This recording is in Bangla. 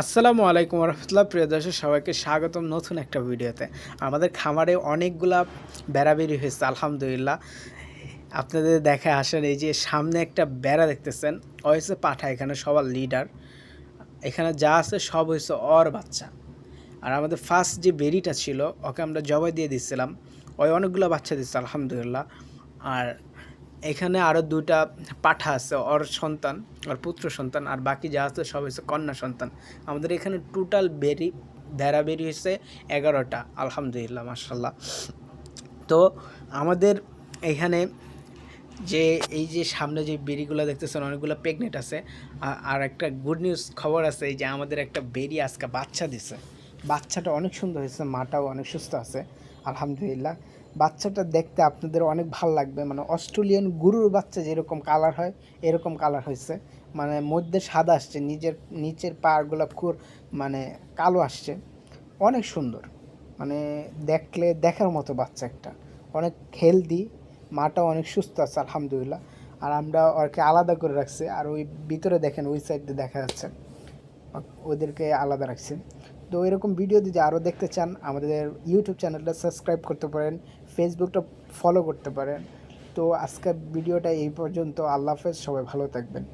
আসসালামু আলাইকুম রহমতুল্লাহ প্রিয় দর্শক, সবাইকে স্বাগতম নতুন একটা ভিডিওতে। আমাদের খামারে অনেকগুলা বেড়া বেরি হয়েছে, আলহামদুলিল্লাহ। আপনাদের দেখে আসেন এই যে সামনে একটা বেড়া দেখতেছেন ও হয়েছে পাঠা, এখানে সবার লিডার। এখানে যা আছে সব হয়েছে অর বাচ্চা। আর আমাদের ফার্স্ট যে বেরিটা ছিল, ওকে আমরা জবাই দিয়ে দিচ্ছিলাম ওই অনেকগুলো বাচ্চা দিচ্ছে আলহামদুলিল্লাহ। আর এখানে আরও দুটা পাঠা আছে, ওর সন্তান, ওর পুত্র সন্তান, আর বাকি যা আছে সব হচ্ছে কন্যা সন্তান। আমাদের এখানে টোটাল বেরি, ভেড়া বেরি হয়েছে এগারোটা, আলহামদুলিল্লাহ মার্শাল্লাহ তো আমাদের এখানে যে, এই যে সামনে যে বেরিগুলো দেখতেছেন, অনেকগুলো প্রেগনেন্ট আছে আর একটা গুড নিউজ খবর আছে যে আমাদের একটা বেরি আজকে বাচ্চা দিছে। বাচ্চাটা অনেক সুন্দর হয়েছে, মাটাও অনেক সুস্থ আছে, আলহামদুলিল্লাহ। বাচ্চাটা দেখতে আপনাদের অনেক ভালো লাগবে মানে অস্ট্রেলিয়ান গরুর বাচ্চা যেরকম কালার হয়, এরকম কালার হয়েছে। মানে মধ্যে সাদা আসছে, নিজের, নিচের পাড়গুলো খুব মানে কালো আসছে। অনেক সুন্দর মানে দেখলে, দেখার মতো বাচ্চা একটা। অনেক হেলদি মাটাও অনেক সুস্থ আছে, আলহামদুলিল্লাহ। আর আমরা ওকে আলাদা করে রাখছি, আর ওই ভিতরে দেখেন, ওই সাইডে দেখা যাচ্ছে। ওদেরকে আলাদা রাখছি। তো এরকম ভিডিও যদি আরও দেখতে চান, আমাদের ইউটিউব চ্যানেলটা সাবস্ক্রাইব করতে পারেন ফেসবুকটা ফলো করতে পারেন। তো আজকের ভিডিওটা এই পর্যন্ত। আল্লাহ হাফেজ, সবাই ভালো থাকবেন।